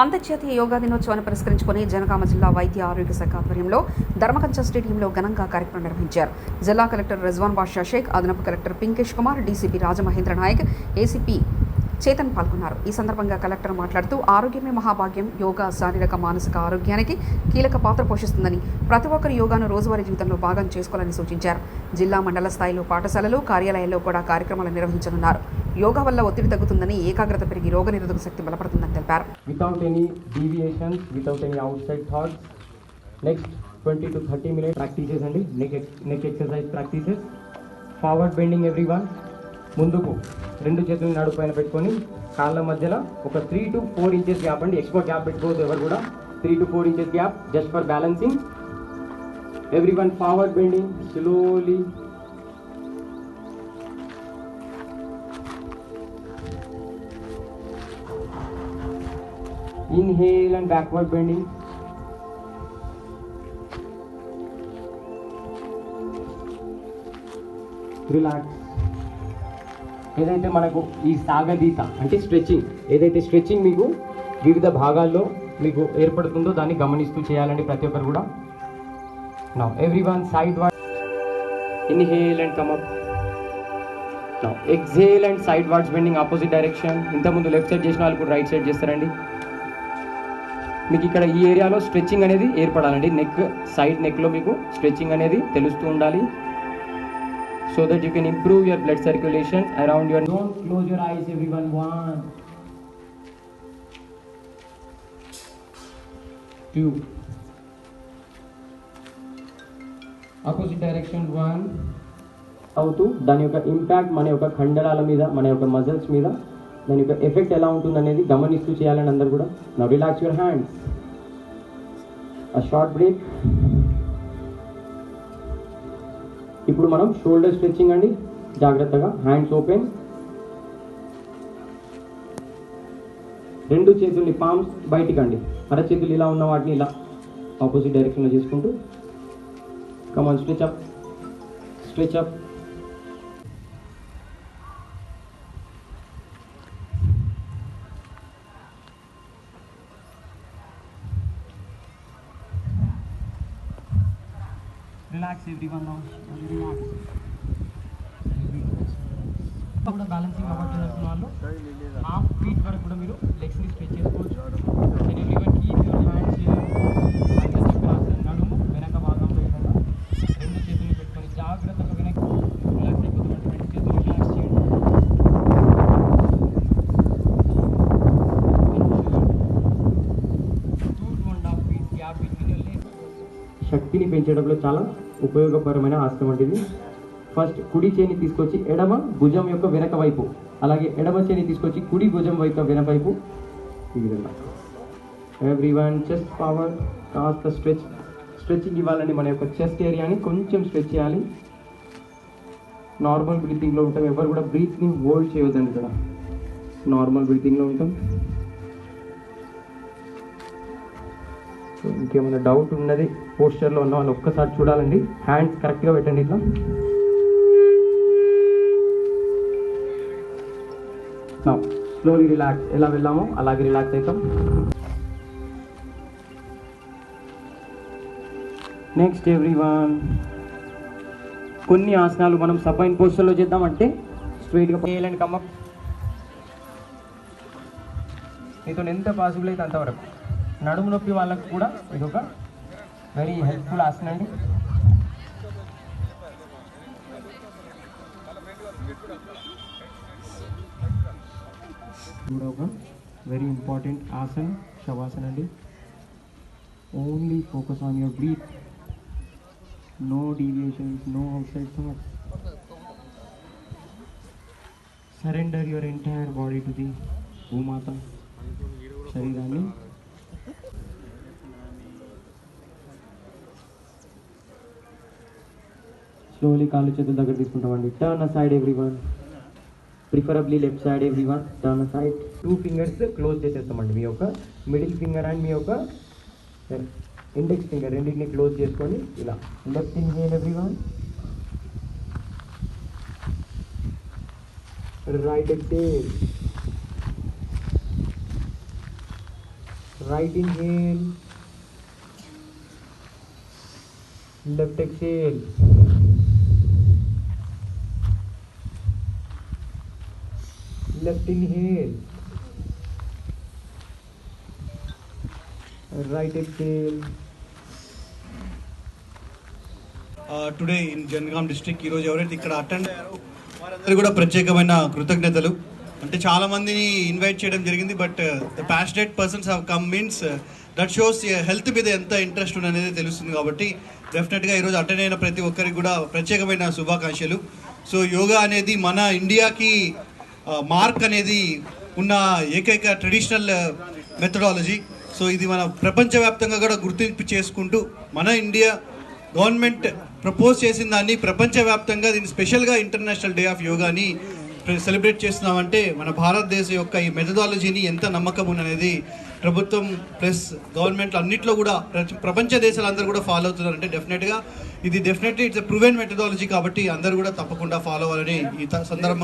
అంతర్జాతీయ యోగా దినోత్సవాన్ని పురస్కరించుకుని జనగామ జిల్లా వైద్య ఆరోగ్య శాఖ ఆధ్వర్యంలో ధర్మకంచ స్టేడియంలో ఘనంగా కార్యక్రమం నిర్వహించారు. జిల్లా కలెక్టర్ రిజ్వాన్ బాషా షేక్ అదనపు collector Pinkesh Kumar DCP Rajamahendra Nayak ACP Chetan పాల్గొన్నారు. ఈ సందర్భంగా కలెక్టర్ మాట్లాడుతూ ఆరోగ్యమే మహాభాగ్యం. యోగా శారీరక మానసిక ఆరోగ్యానికి కీలక పాత్ర పోషిస్తుందని ప్రతి ఒక్కరు యోగాను రోజువారీ జీవితంలో భాగం చేసుకోవాలని సూచించారు. జిల్లా మండల స్థాయిలో పాఠశాలలు కార్యాలయాల్లో కూడా కార్యక్రమాలు నిర్వహించనున్నారు. యోగా వల్ల ఒత్తిడి తగ్గుతుందని ఏకాగ్రత పెరిగి రోగనిరోధక శక్తి బలపడుతుందని తెలిపారు without any deviation without any outside thoughts next twenty to thirty minute practice చేసండి neck exercise practices forward bending every one ముందుకు రెండు చేతులు నడు పైన పెట్టుకొని కాళ్ళ మధ్యలో ఒక three to four inches gap అండి. ఎక్కువ గ్యాప్ పెట్టుకోవద్దు ఎవరు కూడా. Three to four inches gap just for balancing every one forward bending slowly inhale and backward bending. Relax ఏదైతే మనకు ఈ సాగదీత అంటే స్ట్రెచ్చింగ్ ఏదైతే స్ట్రెచ్చింగ్ మీకు వివిధ భాగాల్లో మీకు ఏర్పడుతుందో దాన్ని గమనిస్తూ చేయాలండి ప్రతి ఒక్కరు కూడా. నా every one sideward inhale and come up నా exhale and sidewards bending opposite direction ఇంతకుముందు లెఫ్ట్ సైడ్ చేసిన వాళ్ళు కూడా రైట్ సైడ్ చేస్తారండి. మీకు ఇక్కడ ఈ ఏరియాలో స్ట్రెచ్చింగ్ అనేది ఏర్పడాలండి. నెక్ సైడ్ నెక్లో మీకు స్ట్రెచ్చింగ్ అనేది తెలుస్తూ ఉండాలి. So that you can improve your blood circulation around your don't close your eyes every one one two opposite direction one అవుతూ దాని యొక్క ఇంపాక్ట్ మన యొక్క కండరాల మీద మన యొక్క మజిల్స్ మీద దాని యొక్క ఎఫెక్ట్ ఎలా ఉంటుంది అనేది గమనిస్తూ చేయాలని అందరు కూడా నా relax your hands a short break ఇప్పుడు మనం షోల్డర్ స్ట్రెచ్చింగ్ అండి. జాగ్రత్తగా హ్యాండ్స్ ఓపెన్ రెండు చేతుల్ని పామ్స్ బయటికి అండి అర చేతులు ఇలా ఉన్న వాటిని ఇలా ఆపోజిట్ డైరెక్షన్లో చేసుకుంటూ. Come on stretch up stretch up relax every one relax కూడా బ్యాలెన్సింగ్ అవ్వట్లేదు అనుకున్న వాళ్ళు హాఫ్ ఫీట్ వరకు కూడా మీరు లెగ్స్ని స్ట్రెచ్ చేసుకోవచ్చు. And every keep your hands నడుము వెనక భాగంలో విధంగా రెండు చేతులు పెట్టుకొని జాగ్రత్తగా వెనక్కి రిలాక్స్ అయిపోతుంది రెండు చేతులు రిలాక్స్ చేయండి. Two two and half feet gap శక్తిని పెంచడంలో చాలా ఉపయోగకరమైన ఆసనం వంటిది ఫస్ట్ కుడి చేని తీసుకొచ్చి ఎడమ భుజం యొక్క వెనక వైపు. అలాగే ఎడమ చేని తీసుకొచ్చి కుడి భుజం వైపు వెనక వైపు. ఈ విధంగా. ఎవ్రీ వన్ చెస్ట్ పవర్ కాస్త స్ట్రెచ్ స్ట్రెచ్చింగ్ ఇవ్వాలండి మన యొక్క చెస్ట్ ఏరియాని కొంచెం స్ట్రెచ్ చేయాలి. నార్మల్ బ్రీతింగ్లో ఉంటాం. ఎవరు కూడా బ్రీత్ని హోల్డ్ చేయొద్దండి ఇక్కడ. నార్మల్ బ్రీతింగ్లో ఉంటాం. ఇంకేమైనా డౌట్ ఉన్నది పోస్చర్లో ఉన్న వాళ్ళు ఒక్కసారి చూడాలండి. హ్యాండ్స్ కరెక్ట్గా పెట్టండి ఇట్లా. స్లోలీ రిలాక్స్ ఎలా వెళ్ళామో అలాగే రిలాక్స్ అవుతాం. నెక్స్ట్ ఎవ్రీ వన్ కొన్ని ఆసనాలు మనం సపైన్ పోస్టర్లో చేద్దామంటే స్ట్రైట్గా చేయాలండి కమ్మప్ నీతో ఎంత పాసిబుల్ అయితే అంతవరకు. నడుము నొప్పి వాళ్ళకు కూడా ఇది ఒక వెరీ హెల్ప్ఫుల్ ఆసన అండి. కూడా ఒక వెరీ ఇంపార్టెంట్ ఆసన శవాసన అండి. Only focus on your breath no deviations no outside thoughts surrender your entire body to the భూమాత శరీరాన్ని స్లోలీ కాళ్ళు చేతుల దగ్గర తీసుకుంటామండి. Turn side every one preferably left side every one turn side two fingers close చేసేస్తామండి మీ యొక్క middle finger and మీ యొక్క index finger రెండింటిని క్లోజ్ చేసుకొని ఇలా. Left inhale every one right exhale right inhale left exhale. Left inhale right exhale today in Jangaon district ఈరోజు ఎవరైతే ఇక్కడ attend అయ్యారో వారందరూ కూడా ప్రత్యేకమైన కృతజ్ఞతలు. అంటే చాలా మందిని ఇన్వైట్ చేయడం జరిగింది but the passionate persons have come means that shows health మీద ఎంత ఇంట్రెస్ట్ అనేది తెలుస్తుంది కాబట్టి డెఫినెట్గా ఈరోజు అటెండ్ అయిన ప్రతి ఒక్కరికి కూడా ప్రత్యేకమైన శుభాకాంక్షలు. సో యోగా అనేది మన ఇండియాకి మార్క్ అనేది ఉన్న ఏకైక ట్రెడిషనల్ మెథడాలజీ సో ఇది మన ప్రపంచవ్యాప్తంగా కూడా గుర్తింపు చేసుకుంటూ మన ఇండియా గవర్నమెంట్ ప్రపోజ్ చేసిన దాన్ని ప్రపంచవ్యాప్తంగా దీన్ని స్పెషల్గా ఇంటర్నేషనల్ డే ఆఫ్ యోగాని సెలబ్రేట్ చేస్తున్నామంటే మన భారతదేశం యొక్క ఈ మెథడాలజీని ఎంత నమ్మకం అనేది ప్రభుత్వం ప్లస్ గవర్నమెంట్ అన్నిట్లో కూడా ప్రపంచ- ప్రపంచ దేశాలందరూ కూడా ఫాలో అవుతున్నారంటే డెఫినెట్గా ఇది డెఫినెట్లీ ఇట్స్ ప్రూవెన్ మెథడాలజీ కాబట్టి అందరూ కూడా తప్పకుండా ఫాలో అవ్వాలని ఈ సందర్భంగా